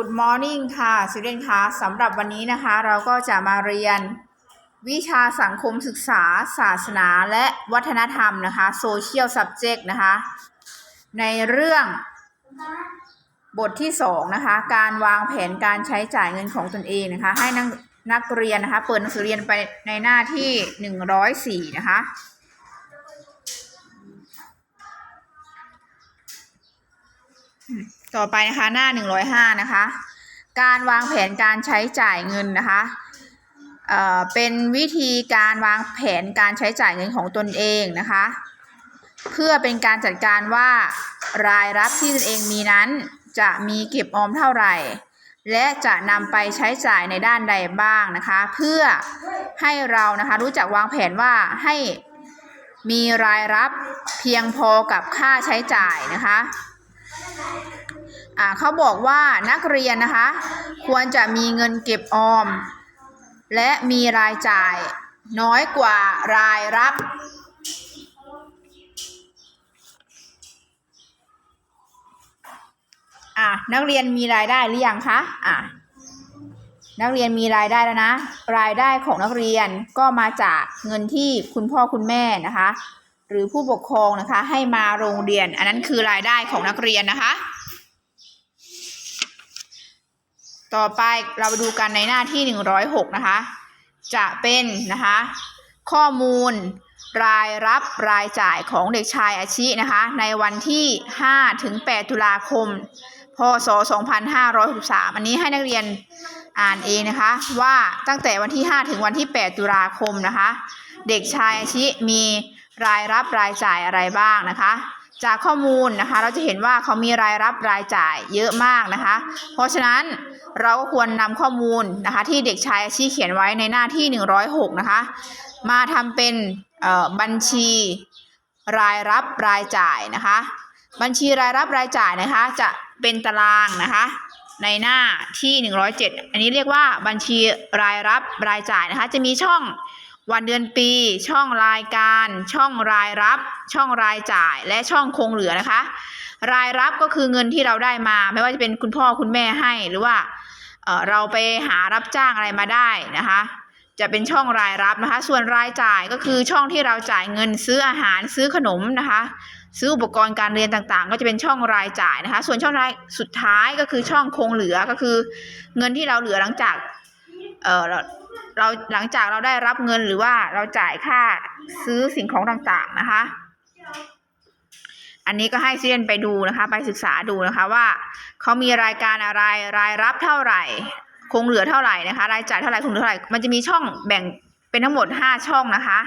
Good morning ค่ะ student ค่ะสำหรับวันนี้นะคะเราก็จะมาเรียนวิชาสังคมศึกษา ศาสนาและวัฒนธรรมนะคะ social subject นะคะ ในเรื่องบทที่2นะคะ การวางแผนการใช้จ่ายเงินของตนเองนะคะ ให้นักนักเรียนนะคะ เปิดหนังสือเรียนไปในหน้าที่ 104 นะคะ ต่อไปนะคะหน้า105นะคะ การวางแผนการใช้จ่ายเงินนะคะเอ่อเป็นวิธีการวางแผนการใช้จ่ายเงินของตนเองนะคะ เพื่อเป็นการจัดการว่ารายรับที่ตนเองมีนั้น จะมีเก็บออมเท่าไหร่ และจะนำไปใช้จ่ายในด้านใดบ้างนะคะ เพื่อให้เรานะคะรู้จักวางแผนว่าให้มีรายรับเพียงพอกับค่าใช้จ่ายนะคะ อ่าเขาบอกว่านักเรียนนะคะ ควรจะมีเงินเก็บออม และมีรายจ่ายน้อยกว่ารายรับ อะนักเรียนมีรายได้หรือยังคะอะนักเรียนมีรายได้แล้วนะ รายได้ของนักเรียนก็มาจากเงินที่คุณพ่อคุณแม่นะคะ หรือผู้ปกครองนะคะ ให้มาโรงเรียน อันนั้นคือรายได้ของนักเรียนนะคะ ต่อไปเรามาดูกันในหน้าที่ 106 นะคะ จะเป็นนะคะ ข้อมูลรายรับรายจ่ายของเด็กชายอาชินะคะ ในวันที่ 5 ถึง 8 ตุลาคม พศ 2563 อันนี้ให้นักเรียนอ่านเองนะคะ ว่าตั้งแต่วันที่ 5 ถึงวันที่ 8 ตุลาคมนะคะ เด็กชายอาชิมีรายรับรายจ่ายอะไรบ้างนะคะ จากข้อมูลนะคะ เราจะเห็นว่าเขามีรายรับรายจ่ายเยอะมากนะคะ เพราะฉะนั้นเราก็ควรนำข้อมูลนะคะ ที่เด็กชายอาชีเขียนไว้ในหน้าที่ 106 นะคะ มาทำเป็นบัญชีรายรับรายจ่ายนะคะ บัญชีรายรับรายจ่ายนะคะจะเป็นตารางนะคะ ในหน้าที่ 107 อันนี้เรียกว่าบัญชีรายรับรายจ่ายนะคะ จะมีช่อง วันเดือนปี ช่องรายการ ช่องรายรับ ช่องรายจ่าย และช่องคงเหลือนะคะ รายรับก็คือเงินที่เราได้มา ไม่ว่าจะเป็นคุณพ่อคุณแม่ให้หรือว่าเราไปหารับจ้างอะไรมาได้นะคะ จะเป็นช่องรายรับนะคะ ส่วนรายจ่ายก็คือช่องที่เราจ่ายเงินซื้ออาหารซื้อขนมนะคะ ซื้ออุปกรณ์การเรียนต่างๆ ก็จะเป็นช่องรายจ่ายนะคะ ส่วนช่องรายสุดท้ายก็คือช่องคงเหลือก็คือ เงินที่เราเหลือหลังจากเเราหลังจากเราได้รับเงินหรือว่าเราจ่ายค่าซื้อสิ่งของต่างๆนะคะ อันนี้ก็ให้ซีเรียนไปดูนะคะ ไปศึกษาดูนะคะว่าเขามีรายการอะไรรายรับเท่าไหร่ คงเหลือเท่าไหร่นะคะ รายจ่ายเท่าไหร่คงเหลือเท่าไหร่มันจะมีช่องแบ่งเป็นทั้งหมด 5 ช่องนะคะ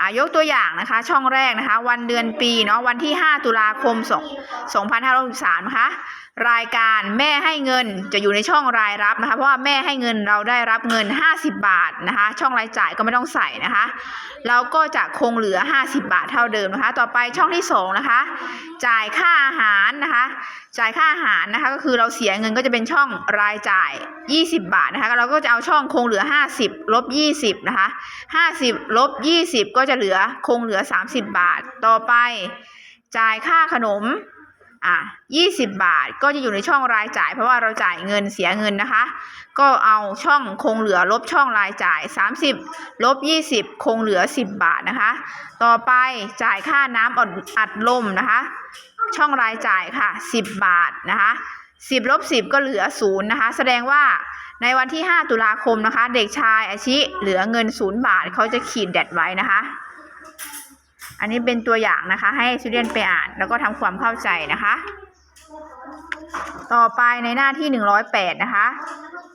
อายกตัวอย่างนะคะ ช่องแรกนะคะ วันเดือนปีเนาะวันที่ 5 ตุลาคม 2563นะคะรายการแม่ให้เงินจะอยู่ในช่องรายรับนะคะ เพราะว่าแม่ให้เงินเราได้รับเงิน 50 บาทนะคะ ช่องรายจ่ายก็ไม่ต้องใส่นะคะ เราก็จะคงเหลือ 50 บาทเท่าเดิมนะคะ ต่อไปช่องที่2นะคะ จ่ายค่าอาหารนะคะ จ่ายค่าอาหารนะคะ ก็คือเราเสียเงินก็จะเป็นช่องรายจ่าย 20 บาทนะคะ เราก็จะเอาช่องคงเหลือ 50ลบ20นะคะ50ลบ20 ก็จะเหลือคงเหลือ 30 บาท ต่อไป จ่ายค่าขนม อะ20 บาทก็จะอยู่ในช่องรายจ่าย เพราะว่าเราจ่ายเงินเสียเงินนะคะ ก็เอาช่องคงเหลือลบช่องรายจ่าย 30 ลบ 20 คงเหลือ 10 บาทนะคะ ต่อไปจ่ายค่าน้ำอัดอัดลมนะคะ ช่องรายจ่ายค่ะ 10 บาทนะคะ10ลบ10 ก็เหลือ0นะคะ แสดงว่าในวันที่ 5 ตุลาคมนะคะ เด็กชายอาชิเหลือเงิน 0 บาทเขาจะขีดแดดไว้นะคะ อันนี้เป็นตัวอย่างนะคะ ให้ส t เ d ียนไปอ่านแล้วก็ทำความเข้าใจนะคะ ต่อไปในหน้าที่ 108 นะคะ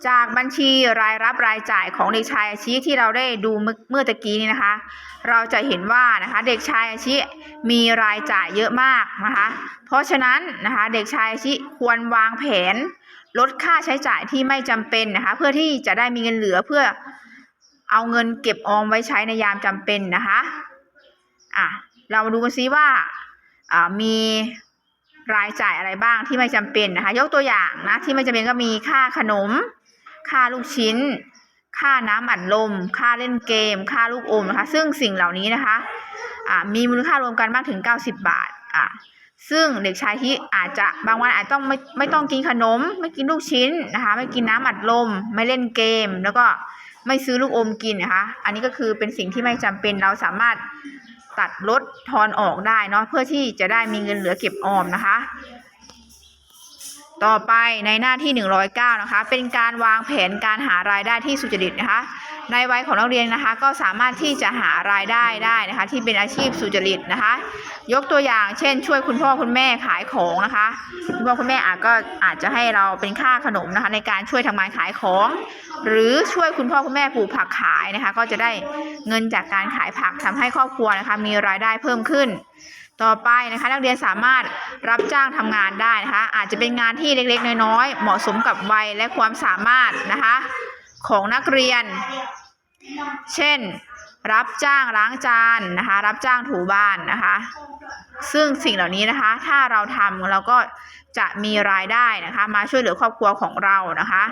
จากบัญชีรายรับรายจ่ายของเด็กชายอาชิที่เราได้ดูเมื่อตะกี้นี้นะคะ เราจะเห็นว่านะคะเด็กชายอาชิมีรายจ่ายเยอะมากนะคะ เพราะฉะนั้นนะคะเด็กชายอาชิควรวางแผนลดค่าใช้จ่ายที่ไม่จำเป็นนะคะ เพื่อที่จะได้มีเงินเหลือเพื่อเอาเงินเก็บออมไว้ใช้ในยามจำเป็นนะคะ อะเรามาดูกันซิว่าอ่ามีรายจ่ายอะไรบ้างที่ไม่จำเป็นนะคะ ยกตัวอย่างนะที่ไม่จำเป็นก็มีค่าขนม ค่าลูกชิ้น ค่าน้ำอัดลม ค่าเล่นเกม ค่าลูกอมนะคะ ซึ่งสิ่งเหล่านี้นะคะอ่ามีมูลค่ารวมกันมากถึง 90 บาทอะซึ่งเด็กชายที่อาจจะบางวันอาจต้องไม่ไม่ต้องกินขนม ไม่กินลูกชิ้นนะคะ ไม่กินน้ำอัดลม ไม่เล่นเกม แล้วก็ไม่ซื้อลูกอมกินนะคะ อันนี้ก็คือเป็นสิ่งที่ไม่จำเป็นเราสามารถ ตัดลดทอนออกได้เนาะเพื่อที่จะได้มีเงินเหลือเก็บออมนะคะ ต่อไปในหน้าที่ 109 นะคะ เป็นการวางแผนการหารายได้ที่สุจริตนะคะ ในวัยของนักเรียนนะคะ ก็สามารถที่จะหารายได้ได้นะคะ ที่เป็นอาชีพสุจริตนะคะ ยกตัวอย่างเช่น ช่วยคุณพ่อคุณแม่ขายของนะคะคุณพ่อคุณแม่อาจก็อาจจะให้เราเป็นค่าขนมนะคะ ในการช่วยทำงานขายของ หรือช่วยคุณพ่อคุณแม่ปลูกผักขายนะคะ ก็จะได้เงินจากการขายผักทำให้ครอบครัวนะคะมีรายได้เพิ่มขึ้นต่อไปนะคะนักเรียนสามารถรับจ้างทำงานได้นะคะ อาจจะเป็นงานที่เล็กๆ น้อยๆ เหมาะสมกับวัยและความสามารถนะคะ ของนักเรียน เช่น รับจ้างล้างจานนะคะ รับจ้างถูบ้านนะคะ ซึ่งสิ่งเหล่านี้นะคะ ถ้าเราทำเราก็จะมีรายได้นะคะ มาช่วยเหลือครอบครัวของเรานะคะ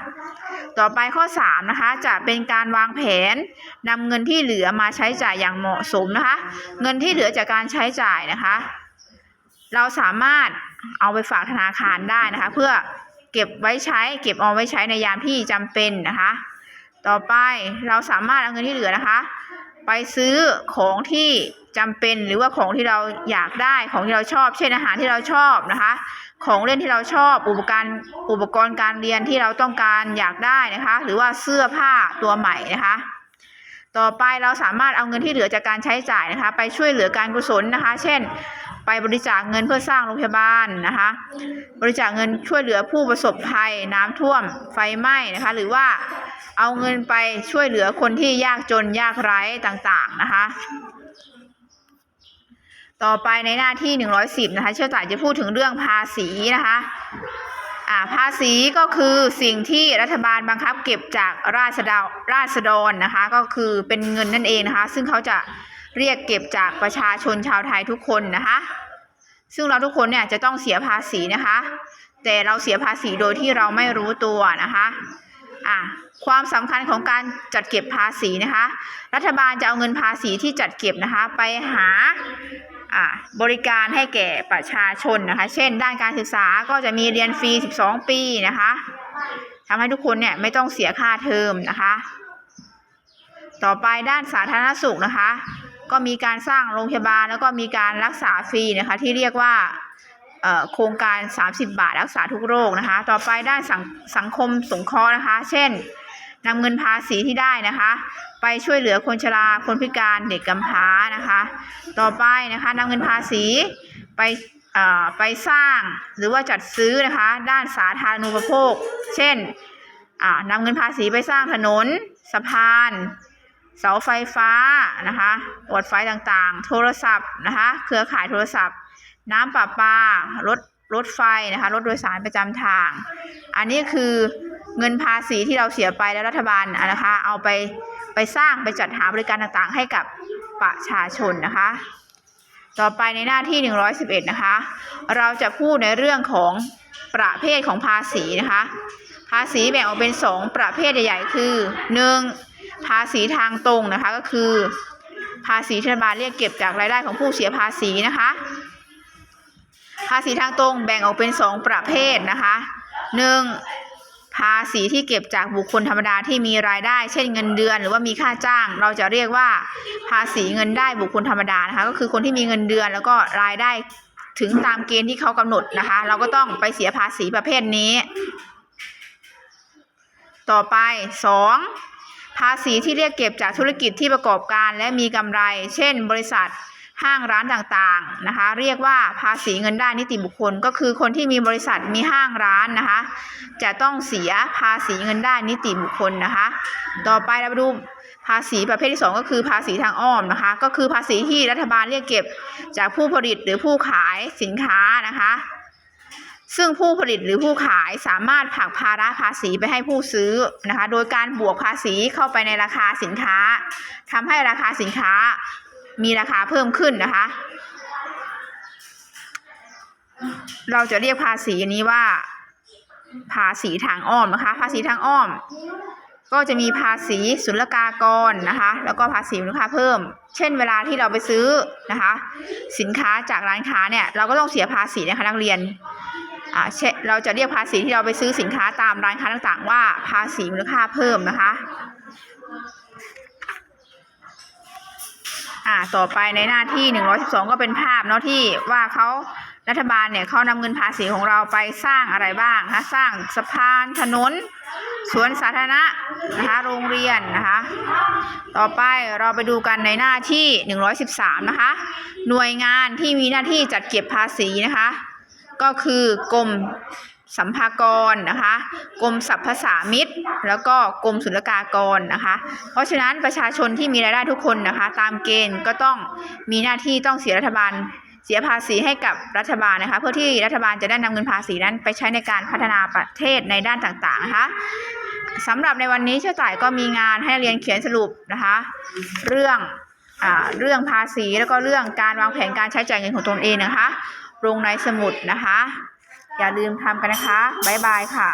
ต่อไปข้อ3นะคะ จะเป็นการวางแผนนำเงินที่เหลือมาใช้จ่ายอย่างเหมาะสมนะคะ เงินที่เหลือจากการใช้จ่ายนะคะ เราสามารถเอาไปฝากธนาคารได้นะคะ เพื่อเก็บไว้ใช้ เก็บเอาไว้ใช้ในยามที่จำเป็นนะคะ ต่อไปเราสามารถเอาเงินที่เหลือนะคะ ไปซื้อของที่จำเป็นหรือว่าของที่เราอยากได้ของที่เราชอบ เช่นอาหารที่เราชอบนะคะ ของเล่นที่เราชอบอุปกรณ์อุปกรณ์การเรียนที่เราต้องการอยากได้นะคะ หรือว่าเสื้อผ้าตัวใหม่นะคะ ต่อไปเราสามารถเอาเงินที่เหลือจากการใช้จ่ายนะคะ ไปช่วยเหลือการกุศลนะคะ เช่น ไปบริจาคเงินเพื่อสร้างโรงพยาบาลนะคะ บริจาคเงินช่วยเหลือผู้ประสบภัยน้ำท่วมไฟไหม้นะคะ หรือว่าเอาเงินไปช่วยเหลือคนที่ยากจนยากไร้ต่างๆนะคะ ต่อไปในหน้าที่ 110 นะคะ เชี่ยวจ่ายจะพูดถึงเรื่องภาษีนะคะอ่าภาษีก็คือสิ่งที่รัฐบาลบังคับเก็บจากราษฎรราษฎรนะคะ ก็คือเป็นเงินนั่นเองนะคะ ซึ่งเขาจะ เรียกเก็บจากประชาชนชาวไทยทุกคนนะคะ ซึ่งเราทุกคนเนี่ยจะต้องเสียภาษีนะคะ แต่เราเสียภาษีโดยที่เราไม่รู้ตัวนะคะอะความสำคัญของการจัดเก็บภาษีนะคะ รัฐบาลจะเอาเงินภาษีที่จัดเก็บนะคะ ไปหาบริการให้แก่ประชาชนนะคะ เช่น ด้านการศึกษาก็จะมีเรียนฟรี 12 ปีนะคะทำให้ทุกคนเนี่ยไม่ต้องเสียค่าเทอมนะคะ ต่อไปด้านสาธารณสุขนะคะ ก็มีการสร้างโรงพยาบาลแล้วก็มีการรักษาฟรีนะคะที่เรียกว่าโครงการ 30 บาทรักษาทุกโรคนะคะ ต่อไปด้านสังสังคมสงเคราะห์นะคะ เช่นนำเงินภาษีที่ได้นะคะ ไปช่วยเหลือคนชราคนพิการเด็กกำพร้านะคะ ต่อไปนะคะนำเงินภาษีไปไปสร้างหรือว่าจัดซื้อนะคะ ด้านสาธารณูปโภค เช่นนำเงินภาษีไปสร้างถนนสะพาน เสาไฟฟ้านะคะปวดไฟต่างๆ โทรศัพท์นะคะเครือข่ายโทรศัพท์ น้ำประปารถรถไฟนะคะรถโดยสารประจำทาง อันนี้คือเงินภาษีที่เราเสียไปแล้วรัฐบาลนะคะเอาไปไปสร้างไปจัดหาบริการต่างๆ ให้กับประชาชนนะคะ ต่อไปในหน้าที่ 111 นะคะ เราจะพูดในเรื่องของประเภทของภาษีนะคะ ภาษีแบ่งออกเป็น 2 ประเภทใหญ่ๆ คือ 1. ภาษีทางตรงนะคะก็คือ ภาษีที่รัฐบาลเรียกเก็บจากรายได้ของผู้เสียภาษีนะคะ ภาษีทางตรงแบ่งออกเป็น 2 ประเภทนะคะ 1. ภาษีที่เก็บจากบุคคลธรรมดาที่มีรายได้ เช่นเงินเดือน หรือว่ามีค่าจ้าง เราจะเรียกว่า ภาษีเงินได้บุคคลธรรมดานะคะ ก็คือคนที่มีเงินเดือนแล้วก็รายได้ถึงตามเกณฑ์ที่เขากำหนดนะคะ เราก็ต้องไปเสียภาษีประเภทนี้ ต่อไป 2. ภาษีที่เรียกเก็บจากธุรกิจที่ประกอบการและมีกำไร เช่น บริษัทห้างร้านต่างๆนะคะ เรียกว่าภาษีเงินได้นิติบุคคล ก็คือคนที่มีบริษัทมีห้างร้านนะคะ จะต้องเสียภาษีเงินได้นิติบุคคลนะคะ ต่อไปเรามาดูภาษีประเภทที่ 2 ก็คือภาษีทางอ้อมนะคะ ก็คือภาษีที่รัฐบาลเรียกเก็บจากผู้ผลิตหรือผู้ขายสินค้านะคะ ซึ่งผู้ผลิตหรือผู้ขายสามารถผลักภาระภาษีไปให้ผู้ซื้อนะคะ โดยการบวกภาษีเข้าไปในราคาสินค้าทำให้ราคาสินค้ามีราคาเพิ่มขึ้นนะคะ เราจะเรียกภาษีนี้ว่า ภาษีทางอ้อมนะคะ ภาษีทางอ้อม ก็จะมีภาษีศุลกากรนะคะ แล้วก็ภาษีมูลค่าเพิ่ม เช่น เวลาที่เราไปซื้อนะคะ สินค้าจากร้านค้าเนี่ย เราก็ต้องเสียภาษีนะคะนักเรียน เช่นเราจะเรียกภาษีที่เราไปซื้อสินค้าตามร้านค้าต่างๆ ว่าภาษีมูลค่าเพิ่มนะคะอ่าต่อไปในหน้าที่ 112 ก็เป็นภาพเนาะที่ว่าเขารัฐบาลเนี่ยเขานำเงินภาษีของเราไปสร้างอะไรบ้างนะคะสร้างสะพานถนนสวนสาธารณะนะคะโรงเรียนนะคะต่อไปเราไปดูกันในหน้าที่ 113 นะคะ หน่วยงานที่มีหน้าที่จัดเก็บภาษีนะคะ ก็คือกรมสัมภากรนะคะกรมสรรพสามิตร แล้วก็กรมศุลกากรนะคะ เพราะฉะนั้นประชาชนที่มีรายได้ทุกคนนะคะ ตามเกณฑ์ก็ต้องมีหน้าที่ต้องเสียรัฐบาลเสียภาษีให้กับรัฐบาลนะคะ เพื่อที่รัฐบาลจะได้นำเงินภาษีนั้นไปใช้ในการพัฒนาประเทศในด้านต่างๆนะคะสำหรับในวันนี้เชื่อจ่ายก็มีงานให้นักเรียนเขียนสรุปนะคะ เรื่องอ่าเรื่องภาษีแล้วก็เรื่องการวางแผนการใช้จ่ายเงินของตนเองนะคะ ลงในสมุดนะคะ อย่าลืมทำกันนะคะ บ๊ายบายค่ะ